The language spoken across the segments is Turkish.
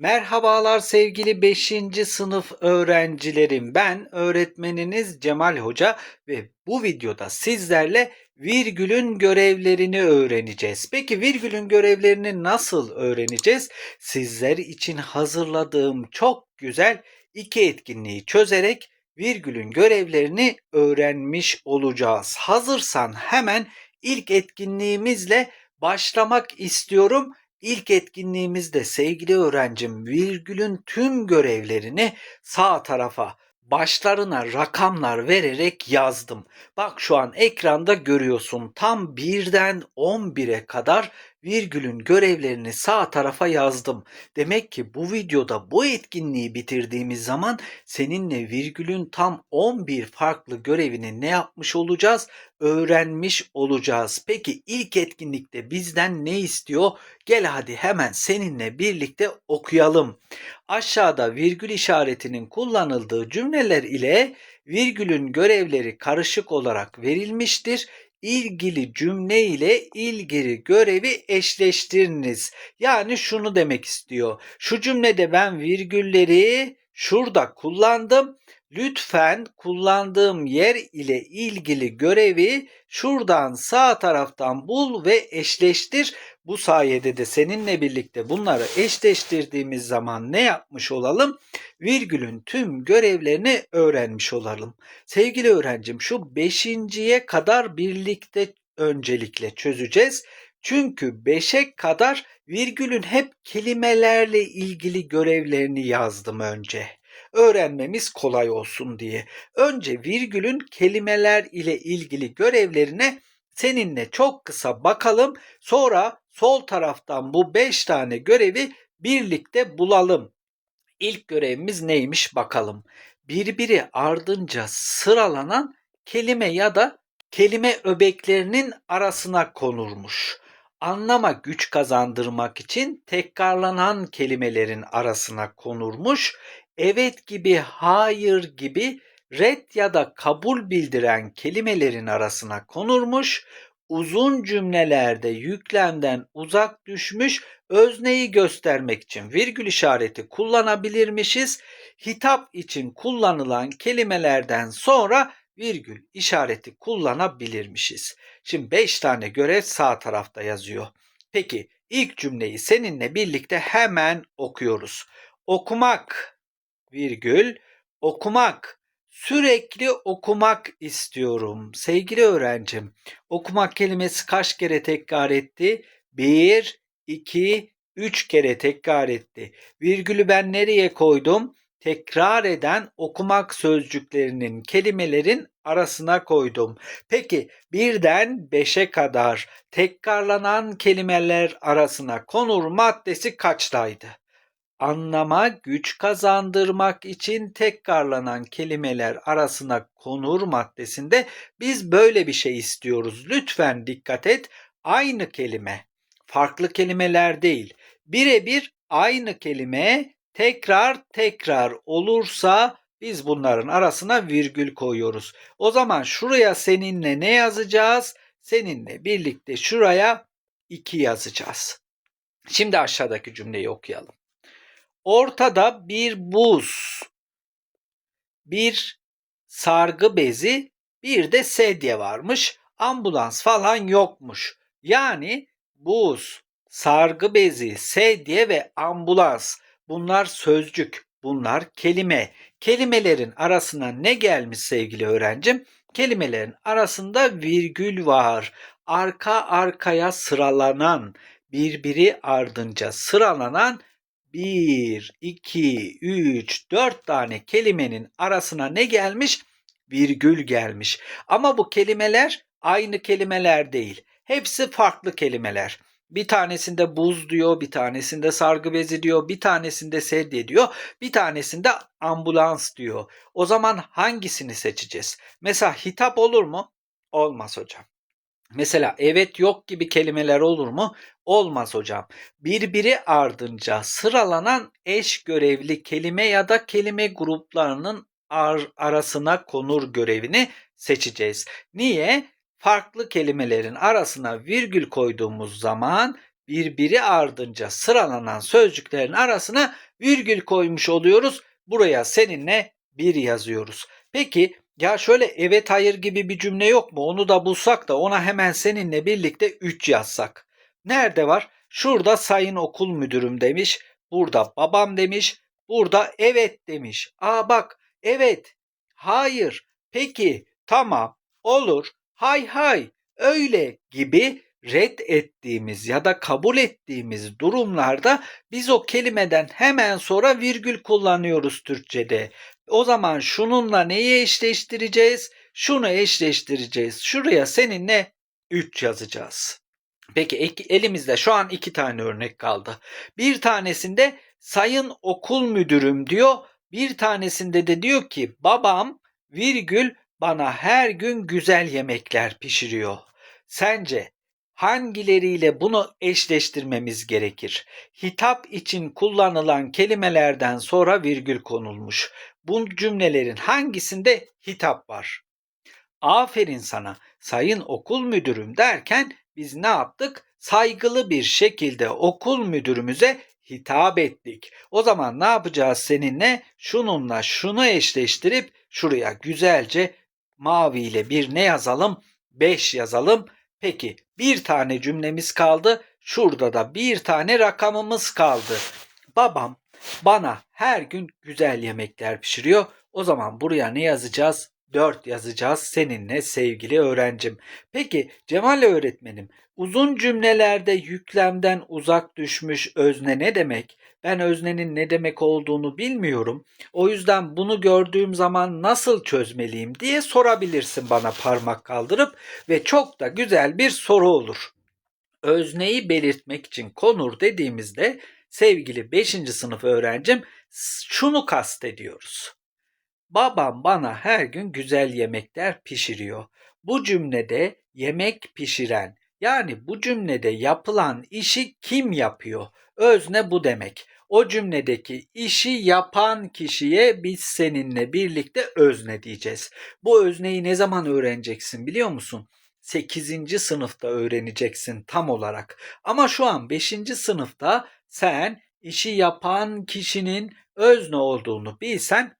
Merhabalar sevgili 5. sınıf öğrencilerim. Ben öğretmeniniz Cemal Hoca ve bu videoda sizlerle virgülün görevlerini öğreneceğiz. Peki virgülün görevlerini nasıl öğreneceğiz? Sizler için hazırladığım çok güzel iki etkinliği çözerek virgülün görevlerini öğrenmiş olacağız. Hazırsan hemen ilk etkinliğimizle başlamak istiyorum. İlk etkinliğimizde sevgili öğrencim virgülün tüm görevlerini sağ tarafa başlarına rakamlar vererek yazdım. Bak şu an ekranda görüyorsun tam birden 11'e kadar virgülün görevlerini sağ tarafa yazdım. Demek ki bu videoda bu etkinliği bitirdiğimiz zaman seninle virgülün tam 11 farklı görevini ne yapmış olacağız? Öğrenmiş olacağız. Peki ilk etkinlikte bizden ne istiyor? Gel hadi hemen seninle birlikte okuyalım. Aşağıda virgül işaretinin kullanıldığı cümleler ile virgülün görevleri karışık olarak verilmiştir. İlgili cümle ile ilgili görevi eşleştiriniz. Yani şunu demek istiyor. Şu cümlede ben virgülleri şurada kullandım. Lütfen kullandığım yer ile ilgili görevi şuradan sağ taraftan bul ve eşleştir. Bu sayede de seninle birlikte bunları eşleştirdiğimiz zaman ne yapmış olalım? Virgülün tüm görevlerini öğrenmiş olalım. Sevgili öğrencim şu beşinciye kadar birlikte öncelikle çözeceğiz. Çünkü 5'e kadar virgülün hep kelimelerle ilgili görevlerini yazdım önce. Öğrenmemiz kolay olsun diye. Önce virgülün kelimeler ile ilgili görevlerine seninle çok kısa bakalım. Sonra sol taraftan bu 5 tane görevi birlikte bulalım. İlk görevimiz neymiş bakalım. Birbiri ardınca sıralanan kelime ya da kelime öbeklerinin arasına konurmuş. Anlama güç kazandırmak için tekrarlanan kelimelerin arasına konurmuş. Evet gibi, hayır gibi red ya da kabul bildiren kelimelerin arasına konurmuş. Uzun cümlelerde yüklemden uzak düşmüş özneyi göstermek için virgül işareti kullanabilirmişiz. Hitap için kullanılan kelimelerden sonra virgül işareti kullanabilirmişiz. Şimdi 5 tane görev sağ tarafta yazıyor. Peki ilk cümleyi seninle birlikte hemen okuyoruz. Okumak virgül okumak sürekli okumak istiyorum. Sevgili öğrencim, okumak kelimesi kaç kere tekrar etti? 1 2 3 kere tekrar etti. Virgülü ben nereye koydum? tekrar eden okumak sözcüklerinin kelimelerin arasına koydum. Peki birden beşe kadar tekrarlanan kelimeler arasına konur maddesi kaçtaydı? Anlama güç kazandırmak için tekrarlanan kelimeler arasına konur maddesinde biz böyle bir şey istiyoruz. Lütfen dikkat et. Aynı kelime, farklı kelimeler değil. Birebir aynı kelime tekrar tekrar olursa biz bunların arasına virgül koyuyoruz. O zaman şuraya seninle ne yazacağız? Seninle birlikte şuraya 2 yazacağız. Şimdi aşağıdaki cümleyi okuyalım. Ortada bir buz, bir sargı bezi, bir de sedye varmış. Ambulans falan yokmuş. Yani buz, sargı bezi, sedye ve ambulans Bunlar sözcük, bunlar kelime. Kelimelerin arasına ne gelmiş sevgili öğrencim? Kelimelerin arasında virgül var. Arka arkaya sıralanan, birbiri ardınca sıralanan 1, 2, 3, 4 tane kelimenin arasına ne gelmiş? Virgül gelmiş. Ama bu kelimeler aynı kelimeler değil. Hepsi farklı kelimeler. Bir tanesinde buz diyor, bir tanesinde sargı bezi diyor, bir tanesinde sedye diyor, bir tanesinde ambulans diyor. O zaman hangisini seçeceğiz? Mesela hitap olur mu? Olmaz hocam. Mesela evet yok gibi kelimeler olur mu? Olmaz hocam. Birbiri ardınca sıralanan eş görevli kelime ya da kelime gruplarının ar- arasına konur görevini seçeceğiz. Niye? farklı kelimelerin arasına virgül koyduğumuz zaman birbiri ardınca sıralanan sözcüklerin arasına virgül koymuş oluyoruz. Buraya seninle bir yazıyoruz. Peki ya şöyle evet hayır gibi bir cümle yok mu? Onu da bulsak da ona hemen seninle birlikte 3 yazsak. Nerede var? Şurada sayın okul müdürüm demiş. Burada babam demiş. Burada evet demiş. Aa bak evet, hayır, peki, tamam, olur, hay hay, öyle gibi red ettiğimiz ya da kabul ettiğimiz durumlarda biz o kelimeden hemen sonra virgül kullanıyoruz Türkçe'de. O zaman şununla neyi eşleştireceğiz? Şunu eşleştireceğiz. Şuraya seninle 3 yazacağız. Peki elimizde şu an iki tane örnek kaldı. Bir tanesinde sayın okul müdürüm diyor. Bir tanesinde de diyor ki babam virgül bana her gün güzel yemekler pişiriyor. Sence hangileriyle bunu eşleştirmemiz gerekir? Hitap için kullanılan kelimelerden sonra virgül konulmuş. Bu cümlelerin hangisinde hitap var? Aferin sana sayın okul müdürüm derken biz ne yaptık? Saygılı bir şekilde okul müdürümüze hitap ettik. O zaman ne yapacağız seninle? Şununla şunu eşleştirip şuraya güzelce mavi ile bir ne yazalım? 5 yazalım. Peki bir tane cümlemiz kaldı. Şurada da bir tane rakamımız kaldı. Babam bana her gün güzel yemekler pişiriyor. O zaman buraya ne yazacağız? 4 yazacağız seninle sevgili öğrencim. Peki Cemal öğretmenim uzun cümlelerde yüklemden uzak düşmüş özne ne demek? Ben öznenin ne demek olduğunu bilmiyorum. O yüzden bunu gördüğüm zaman nasıl çözmeliyim diye sorabilirsin bana parmak kaldırıp ve çok da güzel bir soru olur. Özneyi belirtmek için konur dediğimizde sevgili 5. sınıf öğrencim şunu kastediyoruz. Babam bana her gün güzel yemekler pişiriyor. Bu cümlede yemek pişiren yani bu cümlede yapılan işi kim yapıyor? Özne bu demek. O cümledeki işi yapan kişiye biz seninle birlikte özne diyeceğiz. Bu özneyi ne zaman öğreneceksin biliyor musun? 8. sınıfta öğreneceksin tam olarak. Ama şu an 5. sınıfta sen işi yapan kişinin özne olduğunu bilsen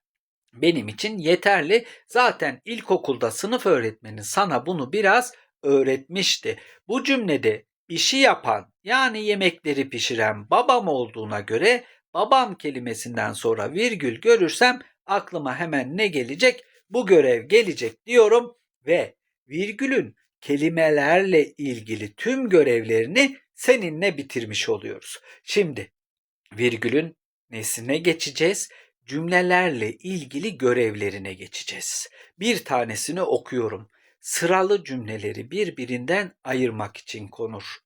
benim için yeterli. Zaten ilkokulda sınıf öğretmeni sana bunu biraz öğretmişti. Bu cümlede işi yapan yani yemekleri pişiren babam olduğuna göre babam kelimesinden sonra virgül görürsem aklıma hemen ne gelecek? Bu görev gelecek diyorum ve virgülün kelimelerle ilgili tüm görevlerini seninle bitirmiş oluyoruz. Şimdi virgülün nesine geçeceğiz? cümlelerle ilgili görevlerine geçeceğiz. Bir tanesini okuyorum. Sıralı cümleleri birbirinden ayırmak için konur.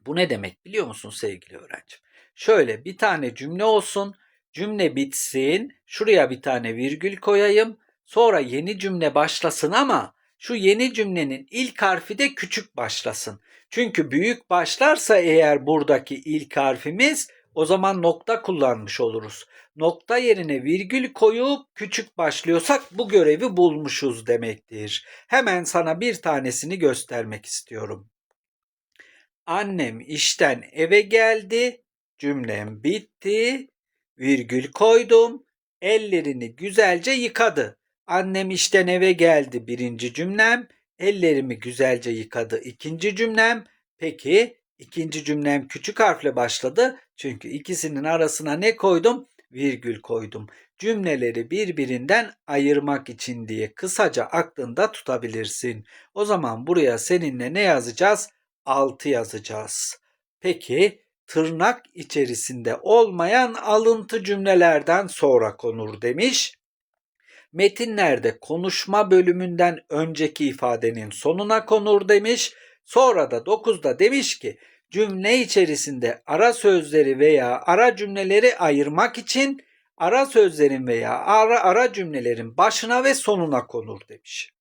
Bu ne demek biliyor musun sevgili öğrencim? Şöyle bir tane cümle olsun, cümle bitsin, şuraya bir tane virgül koyayım, sonra yeni cümle başlasın ama şu yeni cümlenin ilk harfi de küçük başlasın. Çünkü büyük başlarsa eğer buradaki ilk harfimiz o zaman nokta kullanmış oluruz. Nokta yerine virgül koyup küçük başlıyorsak bu görevi bulmuşuz demektir. Hemen sana bir tanesini göstermek istiyorum. Annem işten eve geldi. Cümlem bitti. Virgül koydum. Ellerini güzelce yıkadı. Annem işten eve geldi birinci cümlem. Ellerimi güzelce yıkadı ikinci cümlem. Peki ikinci cümlem küçük harfle başladı. Çünkü ikisinin arasına ne koydum? Virgül koydum. Cümleleri birbirinden ayırmak için diye kısaca aklında tutabilirsin. O zaman buraya seninle ne yazacağız? 6 yazacağız. Peki tırnak içerisinde olmayan alıntı cümlelerden sonra konur demiş. Metinlerde konuşma bölümünden önceki ifadenin sonuna konur demiş. Sonra da 9'da demiş ki cümle içerisinde ara sözleri veya ara cümleleri ayırmak için ara sözlerin veya ara, ara cümlelerin başına ve sonuna konur demiş.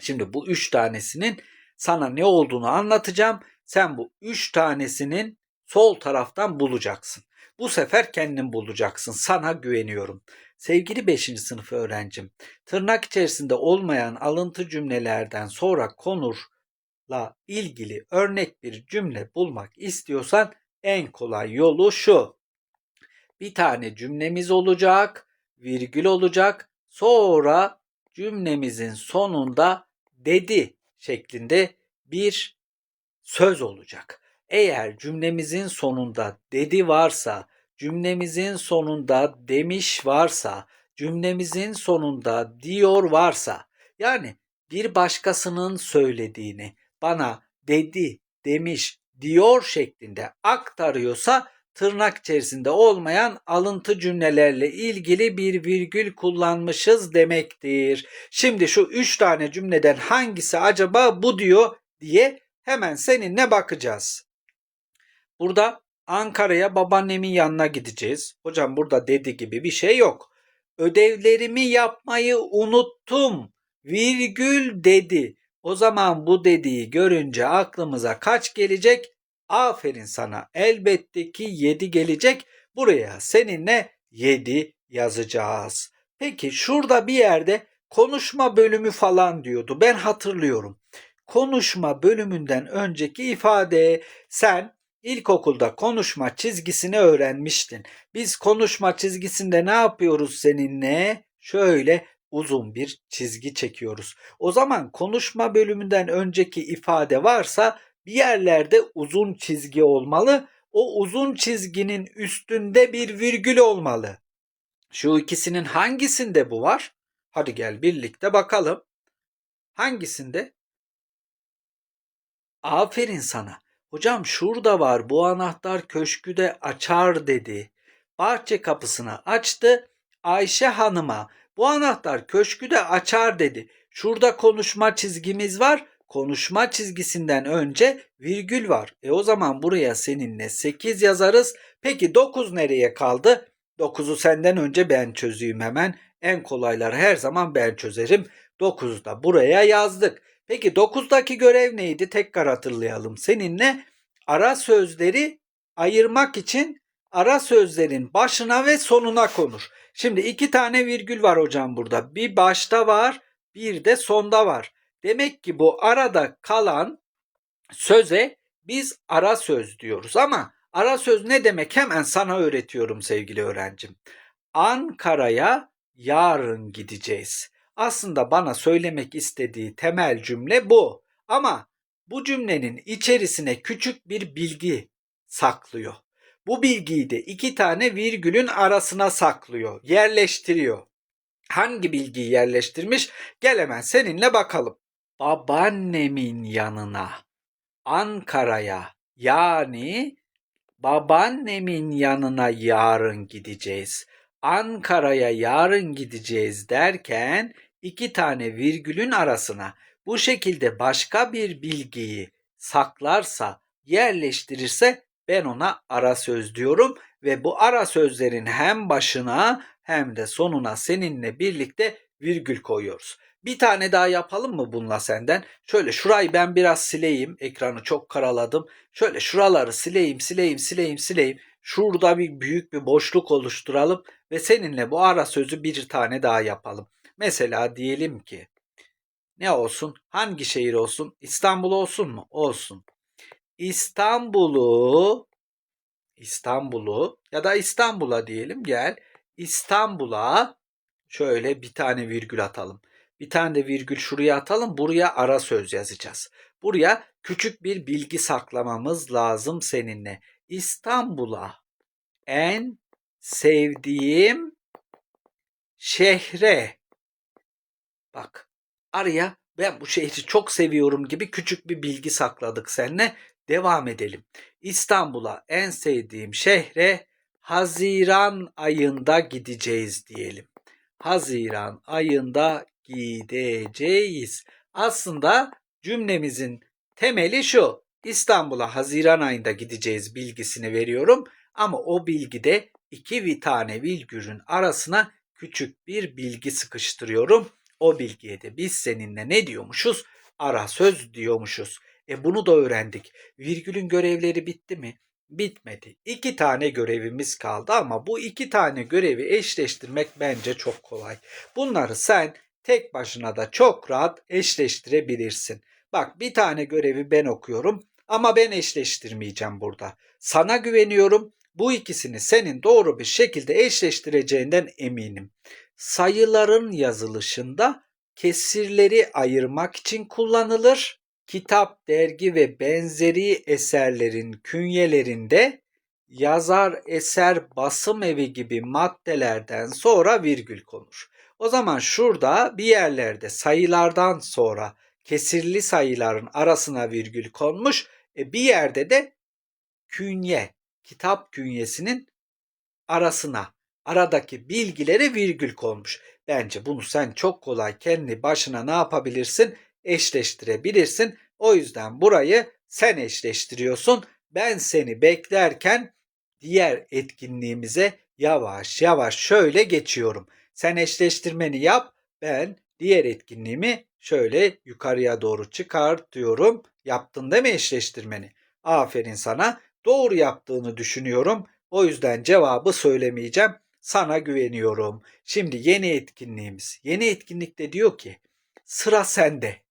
Şimdi bu üç tanesinin sana ne olduğunu anlatacağım. Sen bu üç tanesinin sol taraftan bulacaksın. Bu sefer kendin bulacaksın. Sana güveniyorum. Sevgili 5. sınıf öğrencim, tırnak içerisinde olmayan alıntı cümlelerden sonra konur la ilgili örnek bir cümle bulmak istiyorsan en kolay yolu şu. bir tane cümlemiz olacak, virgül olacak. Sonra cümlemizin sonunda dedi şeklinde bir söz olacak. Eğer cümlemizin sonunda dedi varsa, cümlemizin sonunda demiş varsa, cümlemizin sonunda diyor varsa, yani bir başkasının söylediğini bana dedi, demiş, diyor şeklinde aktarıyorsa tırnak içerisinde olmayan alıntı cümlelerle ilgili bir virgül kullanmışız demektir. Şimdi şu üç tane cümleden hangisi acaba bu diyor diye hemen seninle bakacağız. Burada Ankara'ya babaannemin yanına gideceğiz. Hocam burada dedi gibi bir şey yok. Ödevlerimi yapmayı unuttum. Virgül dedi. O zaman bu dediği görünce aklımıza kaç gelecek? Aferin sana. Elbette ki 7 gelecek. Buraya seninle 7 yazacağız. Peki şurada bir yerde konuşma bölümü falan diyordu. Ben hatırlıyorum. Konuşma bölümünden önceki ifade sen ilkokulda konuşma çizgisini öğrenmiştin. Biz konuşma çizgisinde ne yapıyoruz seninle? Şöyle uzun bir çizgi çekiyoruz. O zaman konuşma bölümünden önceki ifade varsa bir yerlerde uzun çizgi olmalı. O uzun çizginin üstünde bir virgül olmalı. Şu ikisinin hangisinde bu var? Hadi gel birlikte bakalım. Hangisinde? Aferin sana. Hocam şurada var bu anahtar köşkü de açar dedi. Bahçe kapısını açtı. Ayşe Hanım'a bu anahtar köşkü de açar dedi. Şurada konuşma çizgimiz var. Konuşma çizgisinden önce virgül var. E o zaman buraya seninle 8 yazarız. Peki 9 nereye kaldı? 9'u senden önce ben çözeyim hemen. En kolayları her zaman ben çözerim. 9'u da buraya yazdık. Peki 9'daki görev neydi? Tekrar hatırlayalım seninle. Ara sözleri ayırmak için ara sözlerin başına ve sonuna konur. Şimdi iki tane virgül var hocam burada. Bir başta var, bir de sonda var. Demek ki bu arada kalan söze biz ara söz diyoruz ama ara söz ne demek hemen sana öğretiyorum sevgili öğrencim. Ankara'ya yarın gideceğiz. Aslında bana söylemek istediği temel cümle bu. Ama bu cümlenin içerisine küçük bir bilgi saklıyor. Bu bilgiyi de iki tane virgülün arasına saklıyor, yerleştiriyor. Hangi bilgiyi yerleştirmiş? Gel hemen seninle bakalım. Babaannemin yanına, Ankara'ya yani babaannemin yanına yarın gideceğiz. Ankara'ya yarın gideceğiz derken iki tane virgülün arasına bu şekilde başka bir bilgiyi saklarsa, yerleştirirse ben ona ara söz diyorum ve bu ara sözlerin hem başına hem de sonuna seninle birlikte virgül koyuyoruz. Bir tane daha yapalım mı bununla senden? Şöyle şurayı ben biraz sileyim. Ekranı çok karaladım. Şöyle şuraları sileyim, sileyim, sileyim, sileyim. Şurada bir büyük bir boşluk oluşturalım ve seninle bu ara sözü bir tane daha yapalım. Mesela diyelim ki ne olsun? Hangi şehir olsun? İstanbul olsun mu? Olsun. İstanbul'u İstanbul'u ya da İstanbul'a diyelim gel. İstanbul'a şöyle bir tane virgül atalım. Bir tane de virgül şuraya atalım. Buraya ara söz yazacağız. Buraya küçük bir bilgi saklamamız lazım seninle. İstanbul'a en sevdiğim şehre. Bak araya ben bu şehri çok seviyorum gibi küçük bir bilgi sakladık seninle. Devam edelim. İstanbul'a en sevdiğim şehre Haziran ayında gideceğiz diyelim. Haziran ayında gideceğiz. Aslında cümlemizin temeli şu. İstanbul'a Haziran ayında gideceğiz bilgisini veriyorum ama o bilgide iki tane virgülün arasına küçük bir bilgi sıkıştırıyorum. O bilgiye de biz seninle ne diyormuşuz? Ara söz diyormuşuz. E bunu da öğrendik. Virgülün görevleri bitti mi? Bitmedi. İki tane görevimiz kaldı ama bu iki tane görevi eşleştirmek bence çok kolay. Bunları sen tek başına da çok rahat eşleştirebilirsin. Bak bir tane görevi ben okuyorum ama ben eşleştirmeyeceğim burada. Sana güveniyorum. Bu ikisini senin doğru bir şekilde eşleştireceğinden eminim. Sayıların yazılışında kesirleri ayırmak için kullanılır. Kitap, dergi ve benzeri eserlerin künyelerinde yazar, eser, basım evi gibi maddelerden sonra virgül konur. O zaman şurada bir yerlerde sayılardan sonra kesirli sayıların arasına virgül konmuş. E bir yerde de künye, kitap künyesinin arasına, aradaki bilgilere virgül konmuş. Bence bunu sen çok kolay kendi başına ne yapabilirsin? Eşleştirebilirsin. O yüzden burayı sen eşleştiriyorsun. Ben seni beklerken diğer etkinliğimize yavaş yavaş şöyle geçiyorum. Sen eşleştirmeni yap. Ben diğer etkinliğimi şöyle yukarıya doğru çıkartıyorum. Yaptın değil mi eşleştirmeni? Aferin sana. Doğru yaptığını düşünüyorum. O yüzden cevabı söylemeyeceğim. Sana güveniyorum. Şimdi yeni etkinliğimiz. Yeni etkinlikte diyor ki sıra sende.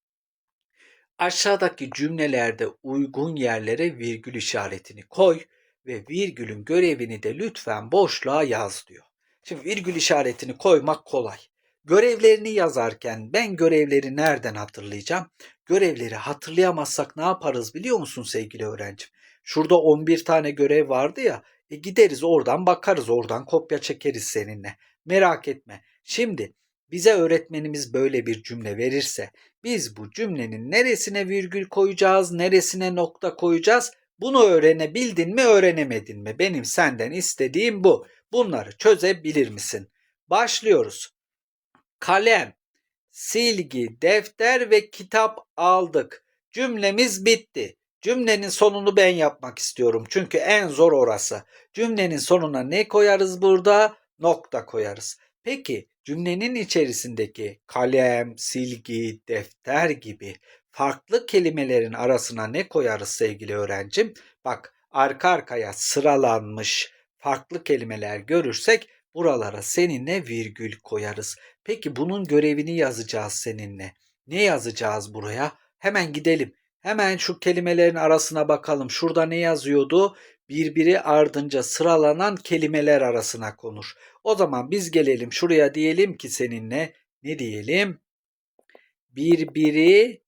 Aşağıdaki cümlelerde uygun yerlere virgül işaretini koy ve virgülün görevini de lütfen boşluğa yaz diyor. Şimdi virgül işaretini koymak kolay. Görevlerini yazarken ben görevleri nereden hatırlayacağım? Görevleri hatırlayamazsak ne yaparız biliyor musun sevgili öğrencim? Şurada 11 tane görev vardı ya. E gideriz oradan bakarız oradan kopya çekeriz seninle. Merak etme. Şimdi bize öğretmenimiz böyle bir cümle verirse biz bu cümlenin neresine virgül koyacağız, neresine nokta koyacağız? Bunu öğrenebildin mi, öğrenemedin mi? Benim senden istediğim bu. Bunları çözebilir misin? Başlıyoruz. Kalem, silgi, defter ve kitap aldık. Cümlemiz bitti. Cümlenin sonunu ben yapmak istiyorum. Çünkü en zor orası. Cümlenin sonuna ne koyarız burada? Nokta koyarız. Peki cümlenin içerisindeki kalem, silgi, defter gibi farklı kelimelerin arasına ne koyarız sevgili öğrencim? Bak arka arkaya sıralanmış farklı kelimeler görürsek buralara seninle virgül koyarız. Peki bunun görevini yazacağız seninle. Ne yazacağız buraya? Hemen gidelim. Hemen şu kelimelerin arasına bakalım. Şurada ne yazıyordu? Birbiri ardınca sıralanan kelimeler arasına konur. O zaman biz gelelim şuraya diyelim ki seninle ne diyelim? Birbiri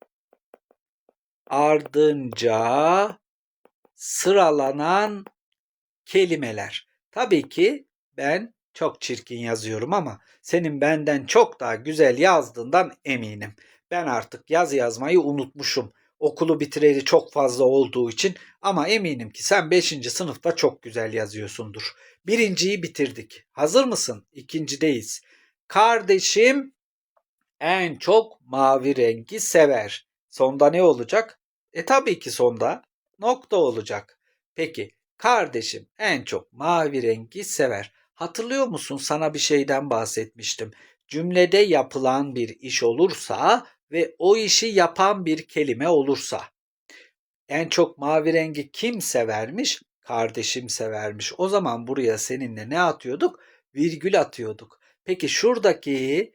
ardınca sıralanan kelimeler. Tabii ki ben çok çirkin yazıyorum ama senin benden çok daha güzel yazdığından eminim. Ben artık yaz yazmayı unutmuşum. Okulu bitireli çok fazla olduğu için ama eminim ki sen 5. sınıfta çok güzel yazıyorsundur. Birinciyi bitirdik. Hazır mısın? İkincideyiz. Kardeşim en çok mavi rengi sever. Sonda ne olacak? E tabii ki sonda nokta olacak. Peki kardeşim en çok mavi rengi sever. Hatırlıyor musun sana bir şeyden bahsetmiştim. Cümlede yapılan bir iş olursa ve o işi yapan bir kelime olursa en çok mavi rengi kim severmiş? Kardeşim severmiş. O zaman buraya seninle ne atıyorduk? Virgül atıyorduk. Peki şuradaki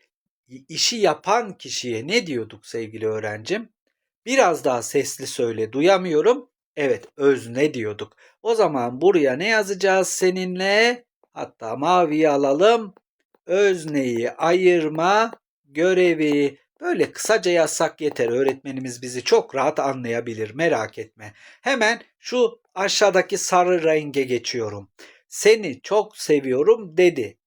işi yapan kişiye ne diyorduk sevgili öğrencim? Biraz daha sesli söyle duyamıyorum. Evet özne diyorduk. O zaman buraya ne yazacağız seninle? Hatta maviyi alalım. Özneyi ayırma görevi. Böyle kısaca yazsak yeter. Öğretmenimiz bizi çok rahat anlayabilir. Merak etme. Hemen şu aşağıdaki sarı renge geçiyorum. Seni çok seviyorum dedi.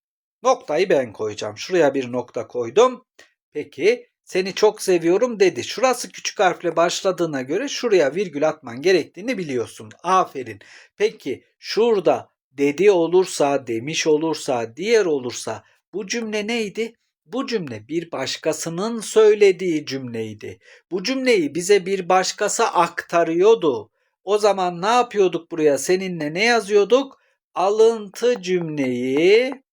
Noktayı ben koyacağım. Şuraya bir nokta koydum. Peki seni çok seviyorum dedi. Şurası küçük harfle başladığına göre şuraya virgül atman gerektiğini biliyorsun. Aferin. Peki şurada dedi olursa, demiş olursa, diğer olursa bu cümle neydi? Bu cümle bir başkasının söylediği cümleydi. Bu cümleyi bize bir başkası aktarıyordu. O zaman ne yapıyorduk buraya? Seninle ne yazıyorduk? Alıntı cümleyi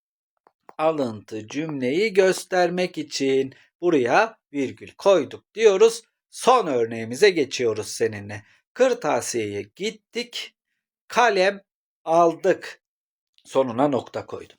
alıntı cümleyi göstermek için buraya virgül koyduk diyoruz. Son örneğimize geçiyoruz seninle. Kırtasiyeye gittik. Kalem aldık. Sonuna nokta koydum.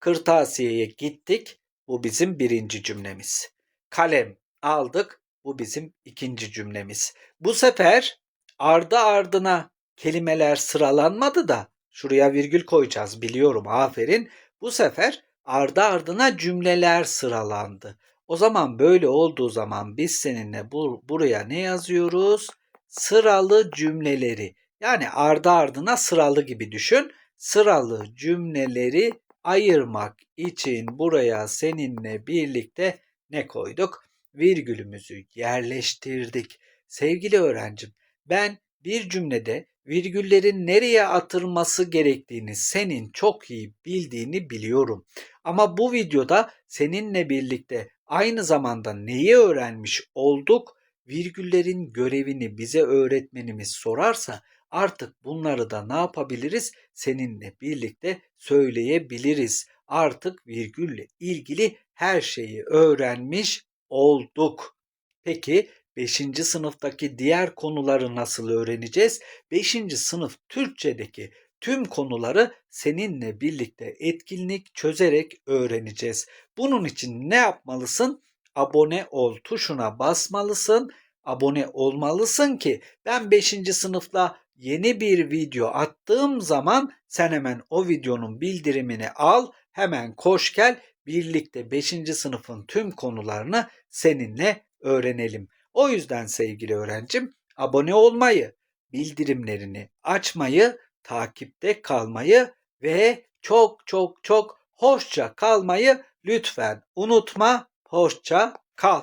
Kırtasiyeye gittik. Bu bizim birinci cümlemiz. Kalem aldık. Bu bizim ikinci cümlemiz. Bu sefer ardı ardına kelimeler sıralanmadı da Şuraya virgül koyacağız biliyorum aferin. Bu sefer ardı ardına cümleler sıralandı. O zaman böyle olduğu zaman biz seninle bu, buraya ne yazıyoruz? Sıralı cümleleri. Yani ardı ardına sıralı gibi düşün. Sıralı cümleleri ayırmak için buraya seninle birlikte ne koyduk? Virgülümüzü yerleştirdik. Sevgili öğrencim, ben bir cümlede virgüllerin nereye atılması gerektiğini senin çok iyi bildiğini biliyorum. Ama bu videoda seninle birlikte aynı zamanda neyi öğrenmiş olduk? Virgüllerin görevini bize öğretmenimiz sorarsa artık bunları da ne yapabiliriz? Seninle birlikte söyleyebiliriz. Artık virgülle ilgili her şeyi öğrenmiş olduk. Peki 5. sınıftaki diğer konuları nasıl öğreneceğiz? 5. sınıf Türkçedeki tüm konuları seninle birlikte etkinlik çözerek öğreneceğiz. Bunun için ne yapmalısın? Abone ol tuşuna basmalısın. Abone olmalısın ki ben 5. sınıfla yeni bir video attığım zaman sen hemen o videonun bildirimini al, hemen koş gel birlikte 5. sınıfın tüm konularını seninle öğrenelim. O yüzden sevgili öğrencim abone olmayı, bildirimlerini açmayı, takipte kalmayı ve çok çok çok hoşça kalmayı lütfen unutma. Hoşça kal.